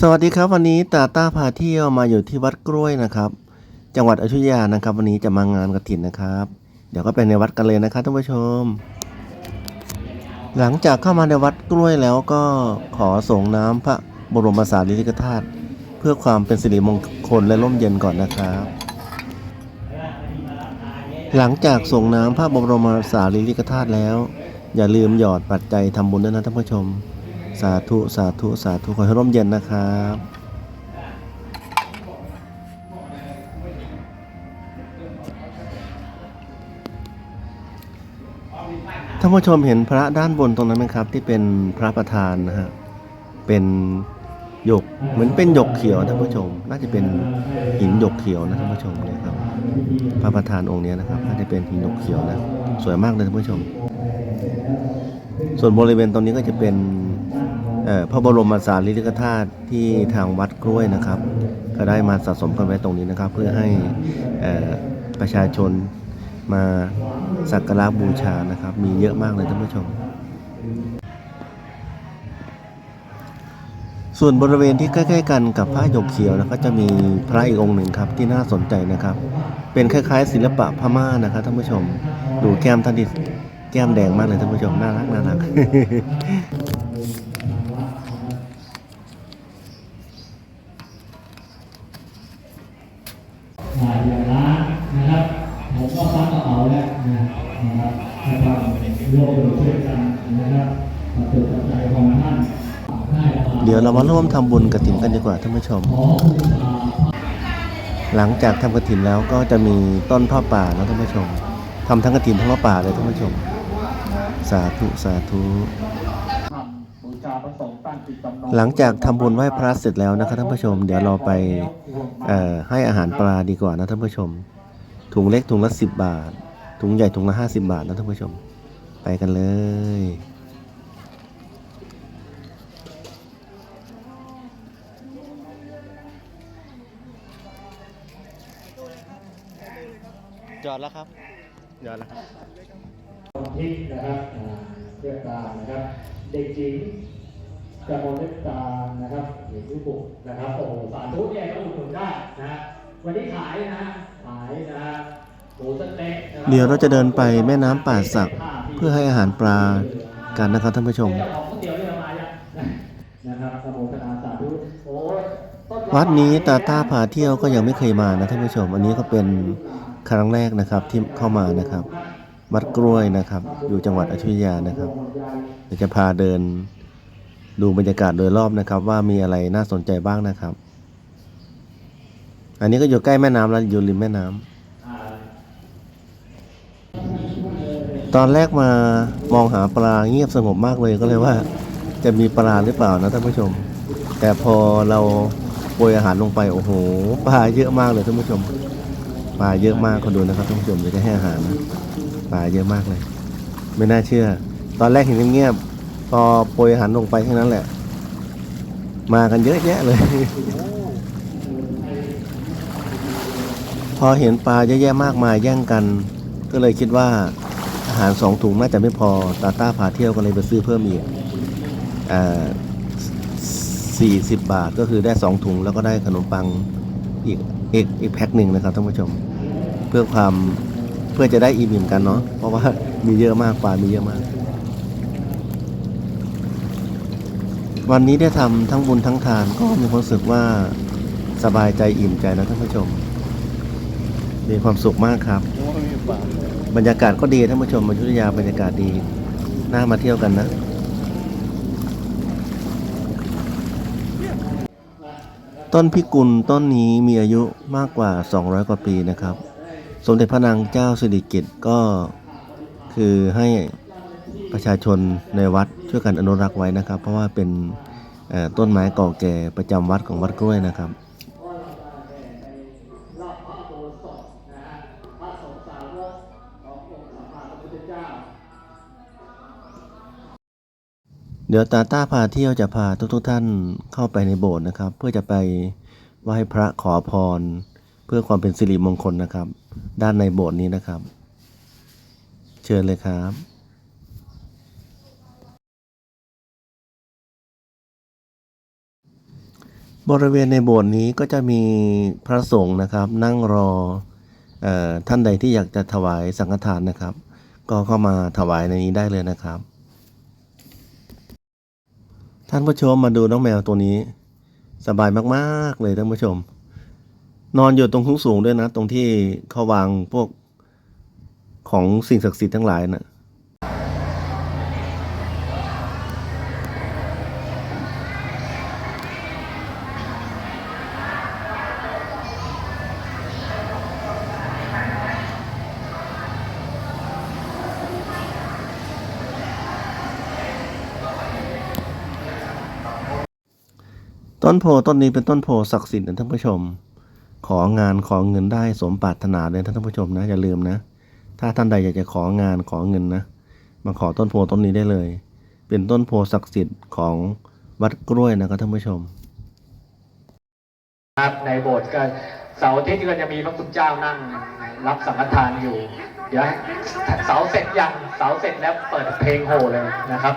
สวัสดีครับวันนี้ตาต้าพาเที่ยวมาอยู่ที่วัดกล้วยนะครับ จังหวัดอยุธยานะครับ วันนี้จะมางานกระถินนะครับ เดี๋ยวก็ไปในวัดกันเลยนะครับท่านผู้ชม หลังจากเข้ามาในวัดกล้วยแล้วก็ขอส่งน้ำพระบรมสารีริกธาตุเพื่อความเป็นสิริมงคลและร่มเย็นก่อนนะครับ หลังจากส่งน้ำพระบรมสารีริกธาตุแล้ว อย่าลืมหยอดปัจจัยทำบุญด้วยนะท่านผู้ชม สาธุ สาธุ สาธุ ขอให้ร่มเย็นนะครับท่านผู้ชมเห็นพระด้านบนตรงนั้นไหมครับ ที่เป็นพระประธานนะฮะเป็นหยกเหมือนเป็นหยกเขียวท่านผู้ชม น่าจะเป็นหินหยกเขียวนะท่านผู้ชมเนี่ยครับพระประธานองค์นี้นะครับ น่าจะเป็นหินหยกเขียวนะสวยมากเลยท่านผู้ชม ส่วนบริเวณตรงนี้ก็จะเป็น พระบรมสารีริกธาตุที่ทางวัดกล้วยนะครับ ก็ได้มาสะสมกันไว้ตรงนี้นะครับ เพื่อให้ประชาชนมาสักการะบูชานะครับ มีเยอะมากเลยท่านผู้ชม ส่วนบริเวณที่ใกล้ ๆ กันกับพระหยกเขียวนะก็จะมีพระอีกองค์หนึ่งครับที่น่าสนใจนะครับ เป็นคล้าย ๆ ศิลปะพม่านะครับท่านผู้ชม ดูแก้มท่านดิแก้มแดงมากเลยท่านผู้ชมน่ารักน่ารัก เดี๋ยวเรามาร่วมทำบุญกระถินกันดีกว่าท่านผู้ชม หลังจากทำกระถินแล้วก็จะมีต้นผ้าป่านะท่านผู้ชมทำทั้งกระถินทั้งผ้าป่าเลยท่านผู้ชม สาธุสาธุหลังจากทำบุญไหว้พระเสร็จแล้วนะครับท่านผู้ชม เดี๋ยวเราไปให้อาหารปลาดีกว่านะท่านผู้ชม ถุงเล็กถุงละสิบบาท ถุงใหญ่ถุงละห้าสิบบาทนะท่านผู้ชม ไปกันเลย จอดแล้วครับจอดแล้วครับทิศนะครับอ่าเพื่อตามนะครับ เด็กหญิงกมลเล็กตานะครับเด็กผู้บุกนะครับโอ้โหสาธุเนี่ยก็อุดหนุนได้นะฮะวันนี้ขายนะฮะขายนะฮะหมูสะเต๊ะนะคบเดี๋ยวเราจะเดินไปแม่น้ำป่าสักเพื่อให้อาหารปลากันนะครับท่านผู้ชมเจ้าของก๋วยเตี๋ยวเรือมายังนะครับสมุทนาสาธุโอ้ยต้ละวัดนี้ตาต้าพาเที่ยวก็ยังไม่เคยมานะท่านผู้ชม อันนี้ก็เป็น ครั้งแรกนะครับที่เข้ามานะครับ วัดกล้วยนะครับ อยู่จังหวัดอยุธยานะครับเดี๋ยวจะพาเดินดูบรรยากาศโดยรอบนะครับ ว่ามีอะไรน่าสนใจบ้างนะครับ อันนี้ก็อยู่ใกล้แม่น้ำแล้วอยู่ริมแม่น้ำตอนแรกมามองหาปลาเงียบสงบมากเลยก็เลยว่า จะมีปลาหรือเปล่านะท่านผู้ชม แต่พอเราโปรยอาหารลงไปโอ้โหปลาเยอะมากเลยท่านผู้ชม ปลาเยอะมากคนดูนะครับท่านผู้ชมเดี๋ยวจะให้อาหารนะปลาเยอะมากเลย ไม่น่าเชื่อ ตอนแรกเห็นเงียบๆพอโปรยอาหารลงไปแค่นั้นแหละ มากันเยอะแยะเลย พอเห็นปลาเยอะแยะมากมายแย่งกัน ก็เลยคิดว่าอาหารสองถุงน่าจะไม่พอตาต้าพาเที่ยวก็เลยไปซื้อเพิ่มอีกอ่าสี่สิบบาทก็คือได้สองถุงแล้วก็ได้ขนมปังอีก อีกอีกแพ็คหนึ่งนะครับท่านผู้ชม เพื่อความเพื่อจะได้อิ่มิมกันเนาะเพราะว่ามีเยอะมากปลามีเยอะมาก วันนี้ได้ทำทั้งบุญทั้งทานก็มีความรู้สึกว่าสบายใจอิ่มใจนะท่านผู้ชม มีความสุขมากครับ บรรยากาศก็ดีท่านผู้ชมอยุธยาบรรยากาศดีน่ามาเที่ยวกันนะ ต้นพิกุลต้นนี้มีอายุมากกว่า 200 กว่าปีนะครับ สมเด็จพระนางเจ้าสิริกิติ์ก็คือให้ประชาชนในวัดช่วยกันอนุรักษ์ไว้นะครับ เพราะว่าเป็นต้นไม้เก่าแก่ประจำวัดของวัดกล้วยนะครับ เดี๋ยวตาต้าพาเที่ยวจะพาทุกๆท่านเข้าไปในโบสถ์นะครับ เพื่อจะไปไหว้พระขอพร เพื่อความเป็นสิริมงคลนะครับ ด้านในโบสถ์นี้นะครับ เชิญเลยครับบริเวณในโบสถ์นี้ก็จะมีพระสงฆ์นะครับ นั่งรออท่านใดที่อยากจะถวายสังฆทานนะครับ ก็เข้ามาถวายในนี้ได้เลยนะครับานผู้ชมมาดูน้องแมวตัวนี้ สบายมากๆเลยท่านผู้ชม นอนอยู่ตรงสูงๆด้วยนะ ตรงที่เขาวางพวกของสิ่งศักดิ์สิทธิ์ทั้งหลายน่ะ ต้นโพต้นนี้เป็นต้นโพศักดิ์สิทธิ์นะท่านผู้ชม ของานของเงินได้สมปรารถนาเลยท่านผู้ชมนะอย่าลืมนะ ถ้าท่านใดอยากจะของานขอเงินนะมาขอต้นโพต้นนี้ได้เลย เป็นต้นโพศักดิ์สิทธิ์ของวัดกล้วยนะครับท่านผู้ชมครับในโบสถ์ก็เสาร์อาทิตย์ก็จะมีพระคุณเจ้านั่งรับสังฆทานอยู่ เดี๋ยวเสาเสร็จยังเสาเสร็จแล้วเปิดเพลงโห่เลยนะครับ